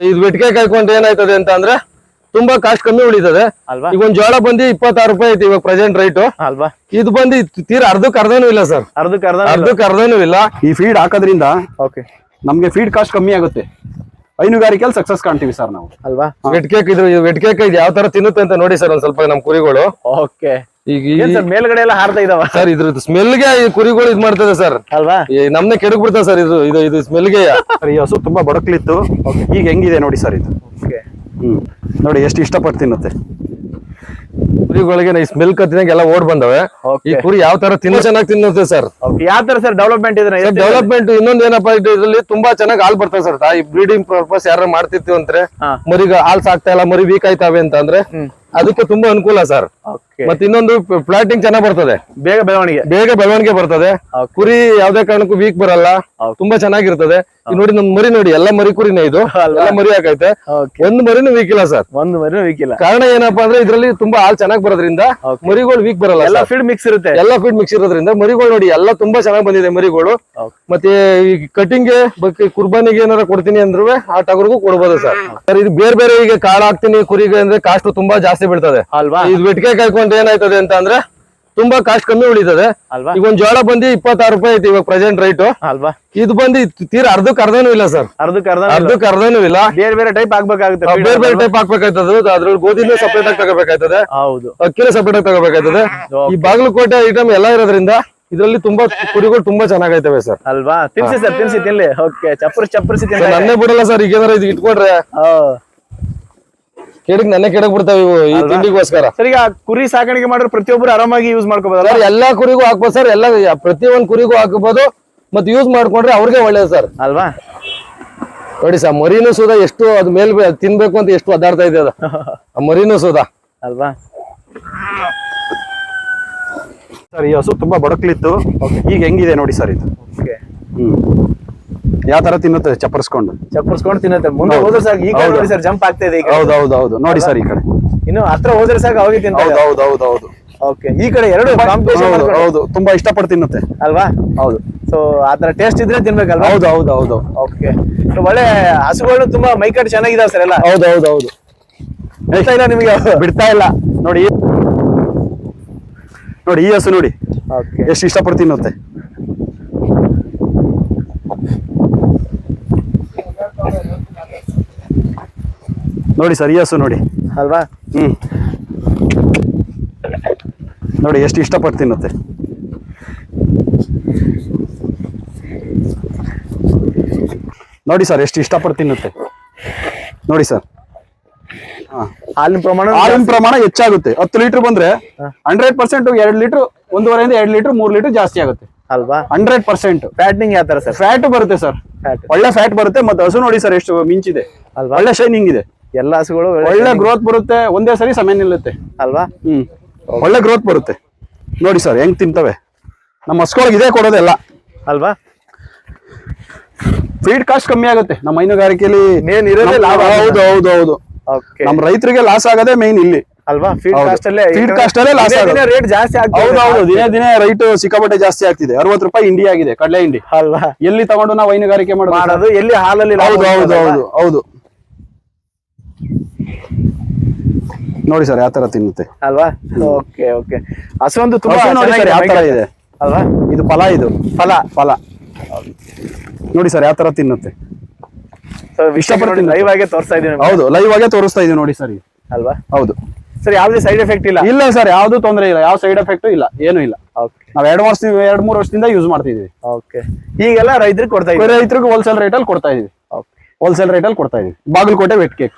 ಇದು ಬೆಟ್ಕೆ ಕಾಯ್ಕೊಂಡ್ ಏನಾಯ್ತದೆ ಅಂತ ಅಂದ್ರೆ ತುಂಬಾ ಕಾಸ್ಟ್ ಕಮ್ಮಿ ಉಳಿತದೆ. ಅಲ್ವಾ? ಈಗ ಒಂದ್ ಜೋಳ ಬಂದಿ ಇಪ್ಪತ್ತಾರು ರೂಪಾಯಿ ಐತಿ ಇವಾಗ ಪ್ರೆಸೆಂಟ್ ರೈಟ್ ಅಲ್ವಾ? ಇದು ಬಂದಿ ತೀರಾ ಅರ್ಧಕ್ ಅರ್ಧನೂ ಇಲ್ಲ ಸರ್ ಅರ್ಧಕ್ಕೆ ಅರ್ಧ ಅರ್ಧಕ್ ಅರ್ಧನೂ ಇಲ್ಲ. ಈ ಫೀಡ್ ಹಾಕೋದ್ರಿಂದ ಓಕೆ ನಮ್ಗೆ ಫೀಡ್ ಕಾಸ್ಟ್ ಕಮ್ಮಿ ಆಗುತ್ತೆ. ಹೈನುಗಾರಿಕೆಯಲ್ಲಿ ಸಕ್ಸಸ್ ಕಾಣ್ತೀವಿ ಸರ್ ನಾವು. ಅಲ್ವಾ? ವೆಟ್ಕೇಕ್ ಇದು ವೆಟ್ಕೇಕ್ ಇದು ಯಾವ ತರ ತಿನ್ನುತ್ತೆ ಅಂತ ನೋಡಿ ಸರ್ ಒಂದ್ ಸ್ವಲ್ಪ ನಮ್ ಕುರಿಗಳು. ಓಕೆ ಈಗ ಮೇಲ್ಗಡೆ ಎಲ್ಲ ಹಾರ್ತಾ ಇದಾವ? ಸರ್ ಇದ್ರ ಸ್ಮೆಲ್ಗೆ ಈ ಕುರಿಗಳು ಇದ್ ಮಾಡ್ತದೆ ಸರ್. ಅಲ್ವಾ? ನಮ್ನೆ ಕೆಡಕ್ ಬಿಡ್ತದೆ ಸರ್ ಇದು ಇದು ಇದು ಸ್ಮೆಲ್ಗೆ. ಸರ್ ಈ ಹಸು ತುಂಬಾ ಬಡಕ್ಲಿತ್ತು. ಈಗ ಹೆಂಗಿದೆ ನೋಡಿ ಸರ್ ಇದು? ನೋಡಿ ಎಷ್ಟು ಇಷ್ಟಪಟ್ಟು ತಿನ್ನುತ್ತೆ. ಕುರಿಗಳಿಗೆ ಈ ಸ್ಮೆಲ್ ಕತ್ತಿನಾಗ ಎಲ್ಲ ಓಡ್ ಬಂದವೆ. ಈ ಕುರಿ ಯಾವ ತರ ತಿನ್ನ ಚೆನ್ನಾಗಿ ತಿನ್ನುತ್ತೆ ಸರ್ ಯಾವ ತರ ಸರ್ ಡೆವಲಪ್ಮೆಂಟ್ ಇದೆ ಡೆವಲಪ್ಮೆಂಟ್ ಇನ್ನೊಂದ್ ಏನಪ್ಪಾ ಇದು ಇದ್ರಲ್ಲಿ ತುಂಬಾ ಚೆನ್ನಾಗಿ ಹಾಲ್ ಬರ್ತದೆ ಸರ್ ತಾಯಿ ಬ್ರೀಡಿಂಗ್ ಪರ್ಪಸ್ ಯಾರು ಮಾಡ್ತಿರ್ತೀವಿ ಅಂದ್ರೆ. ಮರಿಗ ಹಾಲ್ ಸಾಕ್ತಾ ಇಲ್ಲ ಮರಿ ವೀಕ್ ಆಯ್ತಾವೆ ಅಂತ ಅಂದ್ರೆ ಅದಕ್ಕೆ ತುಂಬಾ ಅನುಕೂಲ ಸರ್ ಮತ್ತೆ ಇನ್ನೊಂದು ಪ್ಲಾಟಿಂಗ್ ಚೆನ್ನಾಗ್ ಬರ್ತದೆ. ಬೇಗ ಬೆಳವಣಿಗೆ. ಬೇಗ ಬೆಳವಣಿಗೆ ಬರ್ತದೆ. ಕುರಿ ಯಾವ್ದೇ ಕಾರಣಕ್ಕೂ ವೀಕ್ ಬರಲ್ಲ. ತುಂಬಾ ಚೆನ್ನಾಗಿರ್ತದೆ. ನೋಡಿ ನಮ್ ಮರಿ ನೋಡಿ ಎಲ್ಲ ಮರಿ ಕುರಿನೇ ಇದು. ಎಲ್ಲಾ ಮರಿ ಹಾಕೈತೆ. ಒಂದ್ ಮರಿನೂ ವೀಕ್ ಇಲ್ಲ ಸರ್ ಒಂದ್ ಮರಿನೂ ವೀಕ್ ಇಲ್ಲ. ಕಾರಣ ಏನಪ್ಪಾ ಅಂದ್ರೆ ಇದ್ರಲ್ಲಿ ತುಂಬಾ ಹಾಲ್ ಚೆನ್ನಾಗ್ ಬರೋದ್ರಿಂದ Okay. ಮರಿಗಳು ವೀಕ್ ಬರಲ್ಲ ಎಲ್ಲ ಫೀಡ್ ಮಿಕ್ಸ್ ಇರುತ್ತೆ. ಎಲ್ಲ ಫೀಡ್ ಮಿಕ್ಸ್ ಇರೋದ್ರಿಂದ ಮರಿಗಳು ನೋಡಿ ಎಲ್ಲ ತುಂಬಾ ಚೆನ್ನಾಗಿ ಬಂದಿದೆ ಮರಿಗಳು. ಮತ್ತೆ ಈ ಕಟಿಂಗ್ ಕುರ್ಬಾನಿಗೆ ಏನಾರ ಕೊಡ್ತೀನಿ ಅಂದ್ರೂ ಆ ಟಗರ್ಗೂ ಕೊಡ್ಬೋದು ಸರ್ ಸರ್ ಇದು ಬೇರೆ ಬೇರೆ ಈಗ ಕಾಳು ಹಾಕ್ತೀನಿ ಕುರಿಗೆ ಅಂದ್ರೆ ಕಾಸ್ಟ್ ತುಂಬಾ ಜಾಸ್ತಿ ಬೀಳ್ತದೆ. ಅಲ್ವಾ? ಇದು ಬೆಟ್ಕೆ ಕಾಯ್ಕೊಂಡು ಏನಾಯ್ತದೆ ಅಂತ ಅಂದ್ರೆ ತುಂಬಾ ಕಾಸ್ಟ್ ಕಮ್ಮಿ ಉಳಿತದೆ. ಅಲ್ವಾ? ಈಗ ಒಂದ್ ಜೋಳ ಬಂದು ಇಪ್ಪತ್ತಾರು ರೂಪಾಯಿ ಐತಿ ಇವಾಗ ಪ್ರೆಸೆಂಟ್ ರೈಟ್ ಅಲ್ವಾ? ಇದು ಬಂದು ತೀರ ಅರ್ಧಕ್ ಅರ್ಧನೂ ಇಲ್ಲ ಸರ್ ಅರ್ಧಕ್ಕೆ ಅರ್ಧ ಅರ್ಧಕ್ ಅರ್ಧನೂ ಇಲ್ಲ. ಬೇರೆ ಬೇರೆ ಟೈಪ್ ಆಗ್ಬೇಕಾಗುತ್ತೆ. ಬೇರೆ ಬೇರೆ ಟೈಪ್ ಹಾಕ್ಬೇಕಾಯ್ತದೆ ಅದ್ರಲ್ಲಿ ಗೋಧಿನೂ ಸಪರೇಟ್ ಆಗಿ ತಗೋಬೇಕಾಯ್ತದೆ. ಹೌದು. ಅಕ್ಕಿನ ಸಪರೇಟ್ ಆಗಿ ತಗೋಬೇಕಾಯ್ತದೆ. ಈ ಬಾಗಲಕೋಟೆ ಐಟಮ್ ಎಲ್ಲಾ ಇರೋದ್ರಿಂದ ಇದರಲ್ಲಿ ತುಂಬಾ ಕುರಿಗಳು ತುಂಬಾ ಚೆನ್ನಾಗೈತವೆ ಸರ್ ಅಲ್ವಾ? ತಿನ್ಸಿ ಸರ್ ತಿನ್ಸಿ ತಿನ್ಲಿ. ಓಕೆ ಚಪ್ಪರ್ಸಿ ಚಪ್ಪರ್ಸಿ ನನ್ನೇ ಬಿಡಲ್ಲ ಸರ್ ಈಗ ಏನಾರ ಇದು ಇಟ್ಕೊಂಡ್ರೆ. ಕೆಡಕ್ ನನ್ನ ಕೆಡಕ್ ಬಿಡ್ತಾವ ಇವು ಈ ತಿಂಡಿಗೋಸ್ಕರ. ಸರ್ ಈಗ ಕುರಿ ಸಾಕಾಣಿಕೆ ಮಾಡಿದ್ರೆ ಪ್ರತಿಯೊಬ್ಬರು ಆರಾಮಾಗಿ ಯೂಸ್ ಮಾಡ್ಕೋಬಹುದು ಸರ್ ಎಲ್ಲಾ ಕುರಿಗೂ ಹಾಕ್ಬೋದು ಸರ್ ಎಲ್ಲ ಪ್ರತಿಯೊಂದ್ ಕುರಿಗೂ ಹಾಕಬಹುದು ಮತ್ತೆ ಯೂಸ್ ಮಾಡ್ಕೊಂಡ್ರೆ ಅವ್ರಿಗೆ ಒಳ್ಳೇದು ಸರ್. ಅಲ್ವಾ? ನೋಡಿ ಸರ್ ಮರಿನೂ ಸುಧಾ ಎಷ್ಟು ಅದ್ ಮೇಲ್ ತಿನ್ಬೇಕು ಅಂತ ಎಷ್ಟು ಒದ್ದಾಡ್ತಾ ಇದೆ ಅದು. ಆ ಮರಿನೂ ಸುಧಾ ಅಲ್ವಾ? ಸರ್ ಈ ಹಸು ತುಂಬಾ ಬಡಕ್ಲಿತ್ತು. ಈಗ ಹೆಂಗಿದೆ ನೋಡಿ ಸರ್ ಇದು? Okay hmm. ಯಾವ ತರ ತಿನ್ನುತ್ತೆ ಚಪ್ಪರ್ಸ್ಕೊಂಡು? ಚಪ್ಪರ್ಸ್ಕೊಂಡು ತಿನ್ನುತ್ತೆ. ಮುಂದೆ ಹೋದ್ರೆ ಸಾಕು. ಈಗ. ನೋಡಿ ಸರ್ ಜಂಪ್ ಆಗ್ತಾ ಇದೆ ಈಗ ಹೌದು ಹೌದು ಹೌದು. ನೋಡಿ ಸರ್ ಈ ಕಡೆ. ಇನ್ನು ಹತ್ರ ಹೋದ್ರೆ ಸಾಕು ಅವಾಗ ತಿಂತ ಹೌದು ಹೌದು ಹೌದು ಹೌದು. ಓಕೆ. ಈ ಕಡೆ ಎರಡು ಹೌದು ಹೌದು. ತುಂಬಾ ಇಷ್ಟಪಟ್ಟು ತಿನ್ನುತ್ತೆ. ಅಲ್ವಾ? ಹೌದು. ಸೊ ಆತರ ಟೇಸ್ಟ್ ಇದ್ರೆ ತಿನ್ಬೇಕಲ್ವಾ? ಹೌದು ಹೌದು ಹೌದು. ಓಕೆ. ಒಳ್ಳೆ ಹಸುಗಳು ತುಂಬಾ ಮೈಕಟ್ ಚೆನ್ನಾಗಿದಾವೆ ಸರ್ ಎಲ್ಲ. ಹೌದು ಹೌದು ಹೌದು. ಬಿಡ್ತಾ ಇಲ್ಲ ನಿಮಗೆ? ಬಿಡ್ತಾ ಇಲ್ಲ. ನೋಡಿ ನೋಡಿ ಈ ಹಸು ನೋಡಿ. ಎಷ್ಟು ಇಷ್ಟಪಟ್ಟು ತಿನ್ನುತ್ತೆ. ನೋಡಿ ಸರ್ ನೋಡಿ. ಅಲ್ವಾ? ಹ್ಮ್. ನೋಡಿ ಎಷ್ಟು ಇಷ್ಟಪಟ್ಟು ತಿನ್ನುತ್ತೆ. ನೋಡಿ ಸರ್ ಎಷ್ಟು ಇಷ್ಟಪಟ್ಟು ತಿನ್ನುತ್ತೆ. ನೋಡಿ ಸರ್. ಹಾಲಿನ ಪ್ರಮಾಣ ಹಾಲಿನ ಪ್ರಮಾಣ ಹೆಚ್ಚಾಗುತ್ತೆ. ಹತ್ತು ಲೀಟರ್ ಬಂದ್ರೆ ಹಂಡ್ರೆಡ್ ಪರ್ಸೆಂಟ್ ಎರಡು ಲೀಟರ್ ಒಂದೂವರೆಯಿಂದ ಎರಡು ಲೀಟರ್ ಮೂರ್ ಲೀಟರ್ ಜಾಸ್ತಿ ಆಗುತ್ತೆ. ಅಲ್ವಾ? ಹಂಡ್ರೆಡ್ ಪರ್ಸೆಂಟ್ ಫ್ಯಾಟ್ನಿಂಗ್ ಯಾವ ತರ ಸರ್? ಫ್ಯಾಟ್ ಬರುತ್ತೆ ಸರ್. ಒಳ್ಳೆ ಫ್ಯಾಟ್ ಬರುತ್ತೆ ಮತ್ತೆ ಹಸು ನೋಡಿ ಸರ್ ಎಷ್ಟು ಮಿಂಚಿದೆ. ಅಲ್ವಾ? ಒಳ್ಳೆ ಶೈನಿಂಗ್ ಇದೆ. ಎಲ್ಲ ಹಸುಗಳು ಒಳ್ಳೆ ಗ್ರೋತ್ ಬರುತ್ತೆ. ಒಂದೇ ಸರಿ ಸಮಯ ನಿಲ್ಲುತ್ತೆ. ಅಲ್ವಾ? ಹ್ಮ್. ಒಳ್ಳೆ ಗ್ರೋತ್ ಬರುತ್ತೆ. ನೋಡಿ ಸರ್ ಹೆಂಗ್ ತಿಂತವೆ? ನಮ್ಮ ಹಸುಗಳಿಗೆ ಇದೇ ಕೊಡೋದೆಲ್ಲ. ಅಲ್ವಾ? ಫೀಡ್ ಕಾಸ್ಟ್ ಕಮ್ಮಿ ಆಗುತ್ತೆ. ನಮ್ಮ ಹೈನುಗಾರಿಕೆಯಲ್ಲಿ ಮೇನ್ ಇರೋದೇ ಲಾಭ ಹೌದು ಹೌದು ಹೌದು. ನಮ್ಮ ರೈತರಿಗೆ ಲಾಸ್ ಆಗೋದೇ ಮೇನ್ ಇಲ್ಲಿ. ಅಲ್ವಾ? ಫೀಡ್. ಕಾಸ್ಟ್ ಅಲ್ಲೇ ಆಗೋದು. ರೇಟ್ ಜಾಸ್ತಿ ಆಗ್ತದೆ ಹೌದು ಹೌದು. ದಿನೇ ದಿನೇ ರೈಟ್ ಸಿಕ್ಕಾಪಟ್ಟೆ ಜಾಸ್ತಿ ಆಗ್ತಿದೆ. ಅರವತ್ತು ರೂಪಾಯಿ ಇಂಡಿ ಆಗಿದೆ ಕಡಲೆ ಹಿಂಡಿ. ಅಲ್ವಾ? ಎಲ್ಲಿ ತಗೊಂಡು ನಾವು ಹೈನುಗಾರಿಕೆ ಮಾಡೋದು ಮಾಡೋದು ಎಲ್ಲಿ ಹಾಲಲ್ಲಿ ಹೌದು ಹೌದು ಹೌದು ಹೌದು. ನೋಡಿ ಸರ್ ಯಾವ ತರ ತಿನ್ನುತ್ತೆ. ಅಲ್ವಾ? Okay okay. ಹಸು ತುಂಬಾ ನೋಡಿ ಸರ್ ಯಾವ ತರ ಇದೆ? ಅಲ್ವಾ? ಇದು ಫಲ ಇದು. ಫಲ ಫಲ. ನೋಡಿ ಸರ್ ಯಾವ ತರ ತಿನ್ನುತ್ತೆ ಇಷ್ಟಪಟ್ಟು ಲೈವ್ ಆಗಿ ತೋರಿಸ್ತಾ ಇದೀನಿ ಹೌದು ಲೈವ್ ಆಗೇ ತೋರಿಸ್ತಾ ಇದೀನಿ ನೋಡಿ ಸರ್ ಅಲ್ವಾ? ಹೌದು. ಸರ್ ಯಾವುದೇ ಸೈಡ್ ಎಫೆಕ್ಟ್ ಇಲ್ಲ? ಇಲ್ಲ ಸರ್ ಯಾವ್ದು ತೊಂದರೆ ಇಲ್ಲ. ಯಾವ ಸೈಡ್ ಎಫೆಕ್ಟ್ ಇಲ್ಲ ಏನು ಇಲ್ಲ. ನಾವ್ ಎರಡು ವರ್ಷ ಎರಡ್ ಮೂರು ವರ್ಷದಿಂದ ಯೂಸ್ ಮಾಡ್ತಿದೀವಿ. ಓಕೆ ಈಗೆಲ್ಲ ರೈತರಿಗೆ ಕೊಡ್ತಾ ಇದೀವಿ ರೈತರಿಗೆ ಹೋಲ್ಸೇಲ್ ರೇಟ್ ಅಲ್ಲಿ ಕೊಡ್ತಾ ಇದೀವಿ ಹೋಲ್ಸೇಲ್ ರೇಟ್ ಅಲ್ಲಿ ಕೊಡ್ತಾ ಇದೀವಿ ಬಾಗಲಕೋಟೆ ವೆಟ್ ಕೇಕ್